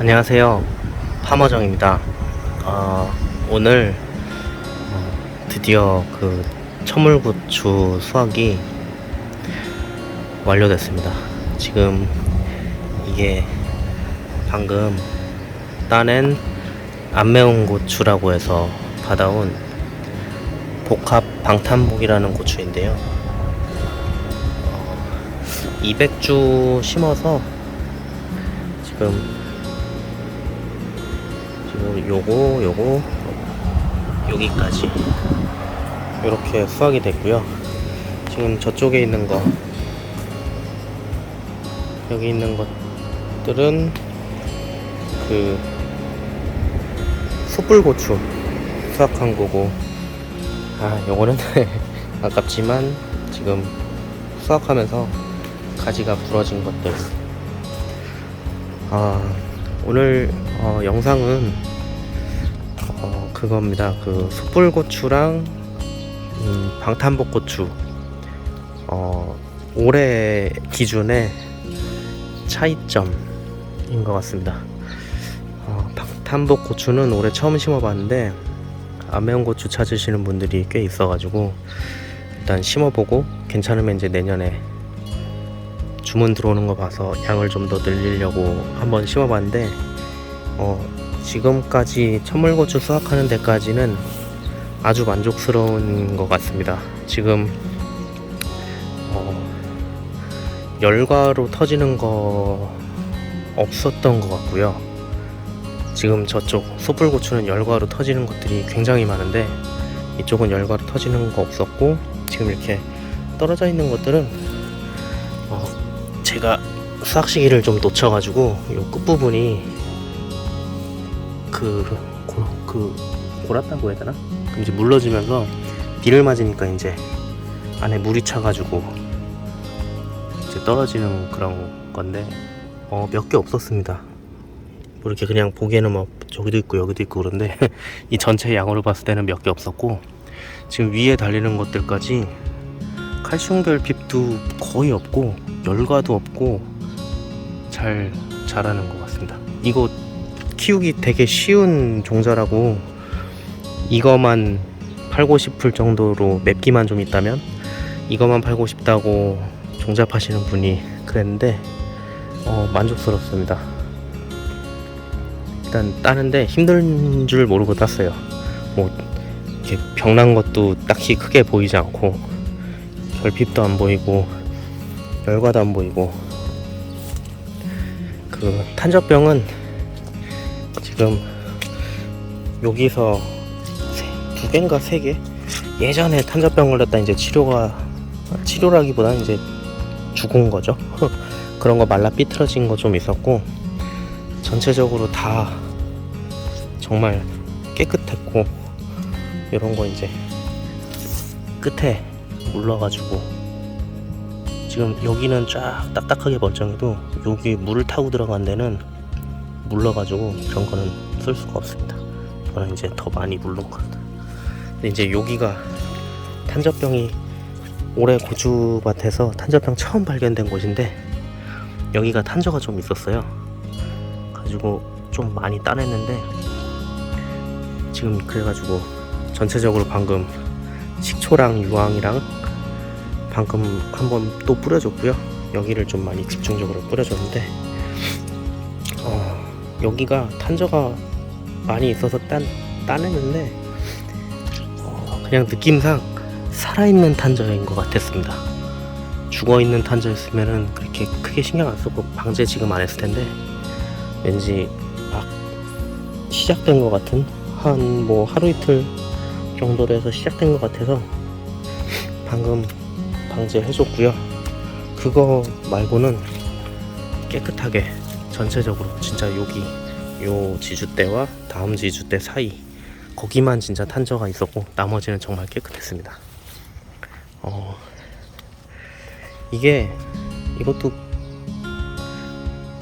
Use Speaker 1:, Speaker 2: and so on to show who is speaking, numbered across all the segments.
Speaker 1: 안녕하세요. 파머정입니다. 어, 오늘 어, 드디어 그 천물고추 수확이 완료됐습니다. 지금 이게 방금 따낸 안 매운 고추라고 해서 받아온 복합 방탄복이라는 고추인데요. 어, 200주 심어서 지금 지금 요거 요거 여기까지. 이렇게 수확이 됐고요. 지금 저쪽에 있는 거 여기 있는 것들은 그 숯불고추 수확한 거고. 아 요거는 아깝지만 지금 수확하면서 가지가 부러진 것들. 아 오늘 어, 영상은 어, 그겁니다. 그 숯불고추랑 음, 방탄복고추 어, 올해 기준의 차이점인 것 같습니다. 어, 방탄복 고추는 올해 처음 심어봤는데 안 매운 고추 찾으시는 분들이 꽤 있어가지고 일단 심어보고 괜찮으면 이제 내년에 주문 들어오는 거 봐서 양을 좀 더 늘리려고 한번 심어봤는데 어, 지금까지 천물고추 수확하는 데까지는 아주 만족스러운 것 같습니다. 지금 어, 열과로 터지는 거 없었던 것 같고요. 지금 저쪽 숯불고추는 열과로 터지는 것들이 굉장히 많은데 이쪽은 열과로 터지는 거 없었고 지금 이렇게 떨어져 있는 것들은 어, 제가 수확 시기를 좀 놓쳐가지고 요 끝부분이 그, 고, 그 골았다고 해야 되나? 이제 물러지면서 비를 맞으니까 이제 안에 물이 차가지고 이제 떨어지는 그런 건데 어, 몇 개 없었습니다. 뭐 이렇게 그냥 보기에는 뭐 저기도 있고 여기도 있고 그런데 이 전체 양으로 봤을 때는 몇 개 없었고 지금 위에 달리는 것들까지 칼슘 결핍도 거의 없고 열과도 없고 잘 자라는 것 같습니다. 이거 키우기 되게 쉬운 종자라고 이거만 팔고 싶을 정도로 맵기만 좀 있다면 이거만 팔고 싶다고 종자 파시는 분이 그랬는데 어, 만족스럽습니다. 일단 따는데 힘든 줄 모르고 땄어요. 뭐 이렇게 병난 것도 딱히 크게 보이지 않고 결핍도 안 보이고 열과도 안 보이고 그 탄저병은 지금 여기서 세- 두 개인가 세 개? 예전에 탄저병 걸렸다 이제 치료가 치료라기보다는 이제 죽은 거죠. 그런 거 말라 삐뚤어진 거 좀 있었고 전체적으로 다 정말 깨끗했고 이런 거 이제 끝에 물러가지고 지금 여기는 쫙 딱딱하게 멀쩡해도 여기 물을 타고 들어간 데는 물러가지고 그런 거는 쓸 수가 없습니다. 이거는 이제 더 많이 물른 거다. 근데 이제 여기가 탄저병이 올해 고주밭에서 탄저병 처음 발견된 곳인데 여기가 탄저가 좀 있었어요. 가지고 좀 많이 따냈는데 지금 그래가지고 전체적으로 방금 식초랑 유황이랑 방금 한번 또 뿌려줬고요. 여기를 좀 많이 집중적으로 뿌려줬는데 어, 여기가 탄저가 많이 있어서 딴, 따냈는데 어, 그냥 느낌상 살아있는 탄저인 것 같았습니다. 죽어있는 탄저였으면은 그렇게 크게 신경 안 쓰고 방제 지금 안 했을 텐데 왠지 막 시작된 것 같은 한 뭐 하루 이틀 정도로 해서 시작된 것 같아서 방금 방제해줬고요. 그거 말고는 깨끗하게 전체적으로 진짜 여기 요 지주대와 다음 지주대 사이 거기만 진짜 탄저가 있었고 나머지는 정말 깨끗했습니다. 어 이게 이것도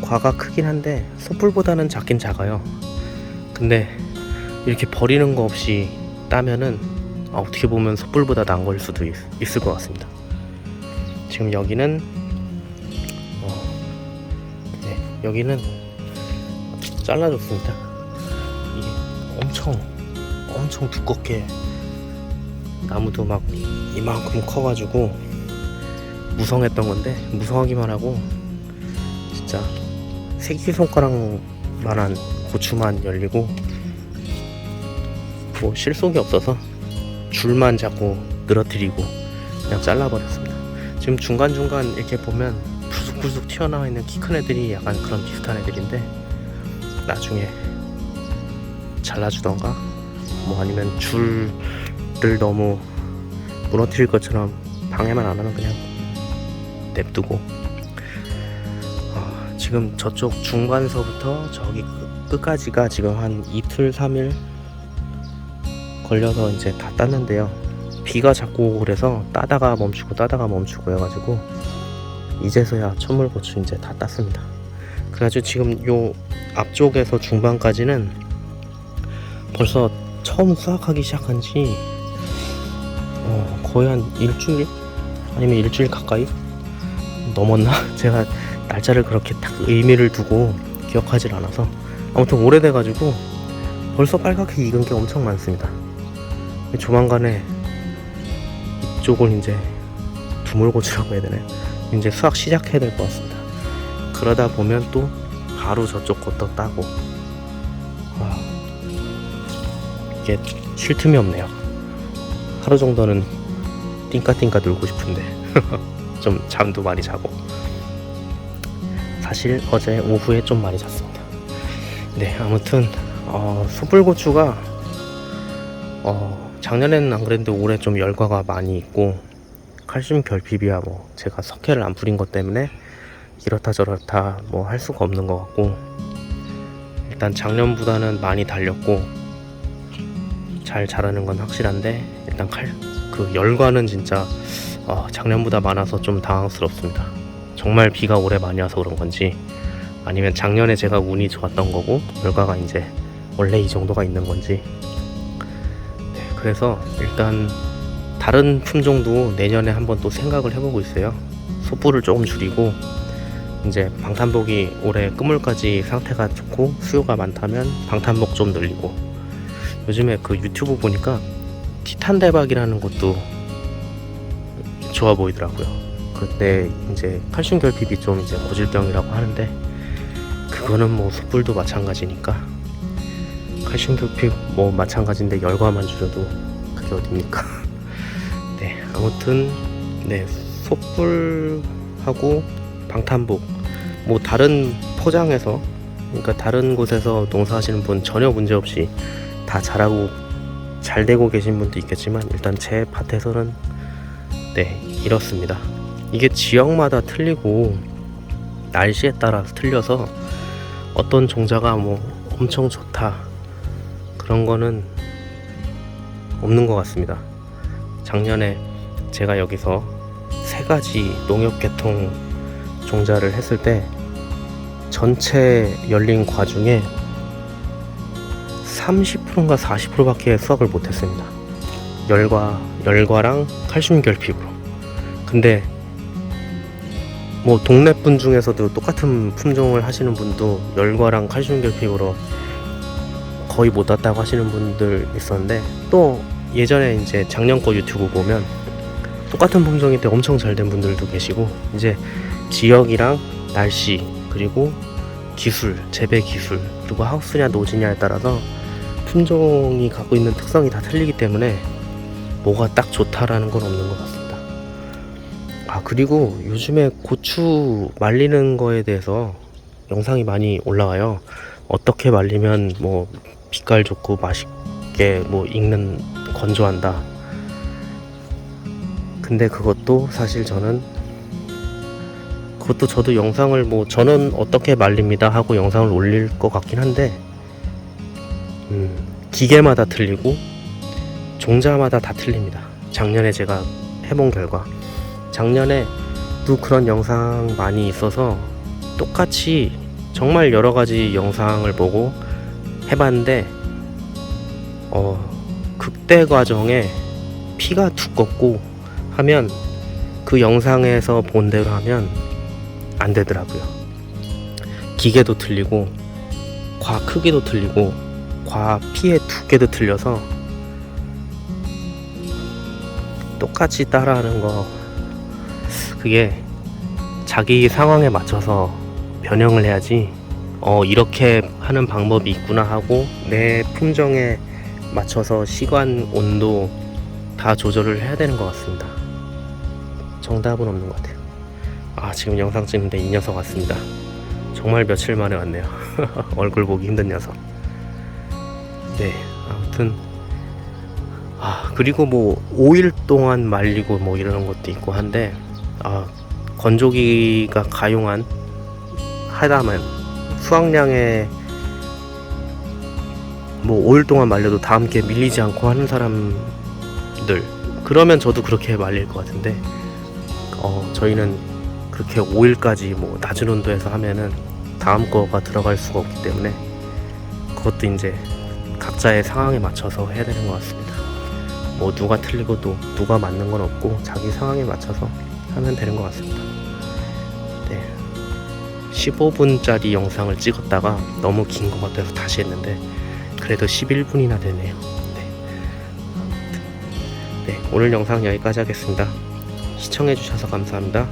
Speaker 1: 과가 크긴 한데 숯불보다는 작긴 작아요. 근데 이렇게 버리는 거 없이 따면은 아, 어떻게 보면 숯불보다 나은 걸 수도 있, 있을 것 같습니다. 지금 여기는 여기는 잘라줬습니다. 이게 엄청 엄청 두껍게 나무도 막 이만큼 커가지고 무성했던 건데 무성하기만 하고 진짜 새끼 손가락만한 고추만 열리고 뭐 실속이 없어서 줄만 자꾸 늘어뜨리고 그냥 잘라버렸습니다. 지금 중간중간 이렇게 보면 부숙부숙 튀어나와 있는 키 큰 애들이 약간 그런 비슷한 애들인데 나중에 잘라주던가 뭐 아니면 줄을 너무 무너뜨릴 것처럼 방해만 안 하면 그냥 냅두고. 어, 지금 저쪽 중간서부터 저기 끝- 끝까지가 지금 한 이틀 3일 걸려서 이제 다 땄는데요 비가 자꾸 오고 그래서 따다가 멈추고 따다가 멈추고 해가지고 이제서야 천물고추 이제 다 땄습니다 그래가지고 지금 요 앞쪽에서 중반까지는 벌써 처음 수확하기 시작한 지 어, 거의 한 일주일 아니면 일주일 가까이 넘었나? 제가 날짜를 그렇게 딱 의미를 두고 기억하질 않아서 아무튼 오래돼가지고 벌써 빨갛게 익은 게 엄청 많습니다. 조만간에 이쪽을 이제 두물고추라고 해야 되나요? 이제 수확 시작해야 될 것 같습니다. 그러다 보면 또 바로 저쪽 것도 따고 와, 이게 쉴 틈이 없네요. 하루 정도는 띵까띵까 놀고 싶은데 좀 잠도 많이 자고 사실 어제 오후에 좀 많이 잤습니다. 네 아무튼 어, 소불고추가 어, 작년에는 안 그랬는데 올해 좀 열과가 많이 있고 칼슘 결핍이야 뭐 제가 석회를 안 뿌린 것 때문에 이렇다 저렇다 뭐 할 수가 없는 것 같고 일단 작년보다는 많이 달렸고 잘 자라는 건 확실한데 일단 칼 그 열과는 진짜 어, 작년보다 많아서 좀 당황스럽습니다. 정말 비가 올해 많이 와서 그런 건지 아니면 작년에 제가 운이 좋았던 거고 열과가 이제 원래 이 정도가 있는 건지 네, 그래서 일단 다른 품종도 내년에 한번 또 생각을 해보고 있어요. 소뿔을 조금 줄이고 이제 방탄복이 올해 끝물까지 상태가 좋고 수요가 많다면 방탄복 좀 늘리고 요즘에 그 유튜브 보니까 티탄 대박이라는 것도 좋아 보이더라고요. 그때 이제 칼슘 결핍이 좀 이제 고질병이라고 하는데 그거는 뭐 숯불도 마찬가지니까 칼슘 결핍 뭐 마찬가지인데 열과만 줄여도 그게 어딥니까? 네 아무튼 네 솥불하고 방탄복 뭐 다른 포장에서 그러니까 다른 곳에서 농사하시는 분 전혀 문제 없이 다 잘하고 잘 되고 계신 분도 있겠지만 일단 제 밭에서는 네 이렇습니다. 이게 지역마다 틀리고 날씨에 따라서 틀려서 어떤 종자가 뭐 엄청 좋다 그런 거는 없는 것 같습니다. 작년에 제가 여기서 세 가지 농협 계통 종자를 했을 때 전체 열린 과 중에 30%인가 40%밖에 수확을 못했습니다. 열과 열과랑 칼슘 결핍으로. 근데 뭐 동네 분 중에서도 똑같은 품종을 하시는 분도 열과랑 칼슘 결핍으로 거의 못 왔다고 하시는 분들 있었는데 또 예전에 이제 작년 거 유튜브 보면 똑같은 품종인데 엄청 잘 된 분들도 계시고 이제 지역이랑 날씨 그리고 기술 재배 기술 그리고 하우스냐 노지냐에 따라서 품종이 갖고 있는 특성이 다 틀리기 때문에 뭐가 딱 좋다라는 건 없는 것 같습니다. 아 그리고 요즘에 고추 말리는 거에 대해서 영상이 많이 올라와요. 어떻게 말리면 뭐 빛깔 좋고 맛있게 뭐 익는 건조한다. 근데 그것도 사실 저는 그것도 저도 영상을 뭐 저는 어떻게 말립니다 하고 영상을 올릴 것 같긴 한데 음, 기계마다 틀리고 종자마다 다 틀립니다. 작년에 제가 해본 결과 작년에도 그런 영상 많이 있어서 똑같이 정말 여러 가지 영상을 보고 해봤는데 어 극대 과정에 피가 두껍고 하면 그 영상에서 본 대로 하면 안 되더라고요. 기계도 틀리고 과 크기도 틀리고 과 피의 두께도 틀려서 똑같이 따라하는 거 그게 자기 상황에 맞춰서 변형을 해야지 어 이렇게 하는 방법이 있구나 하고 내 품종에 맞춰서 시간 온도 다 조절을 해야 되는 것 같습니다. 정답은 없는 것 같아요. 아 지금 영상 찍는데 이 녀석 왔습니다. 정말 며칠 만에 왔네요. 얼굴 보기 힘든 녀석. 네 아무튼 아 그리고 뭐 5일 동안 말리고 뭐 이러는 것도 있고 한데 아 건조기가 가용한 하다면 수확량에 뭐 5일 동안 말려도 다 함께 밀리지 않고 하는 사람들 그러면 저도 그렇게 말릴 것 같은데 어 저희는 그렇게 5일까지 뭐 낮은 온도에서 하면은 다음 거가 들어갈 수가 없기 때문에 그것도 이제 각자의 상황에 맞춰서 해야 되는 것 같습니다. 뭐 누가 틀리고 또 누가 맞는 건 없고 자기 상황에 맞춰서 하면 되는 것 같습니다. 네. 15분짜리 영상을 찍었다가 너무 긴 것 같아서 다시 했는데 그래도 11분이나 되네요. 네. 네, 오늘 영상 여기까지 하겠습니다. 시청해주셔서 감사합니다.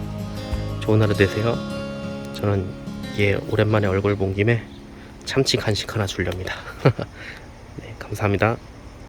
Speaker 1: 좋은 하루 되세요. 저는 얘 오랜만에 얼굴 본 김에 참치 간식 하나 주렵니다. 네, 감사합니다.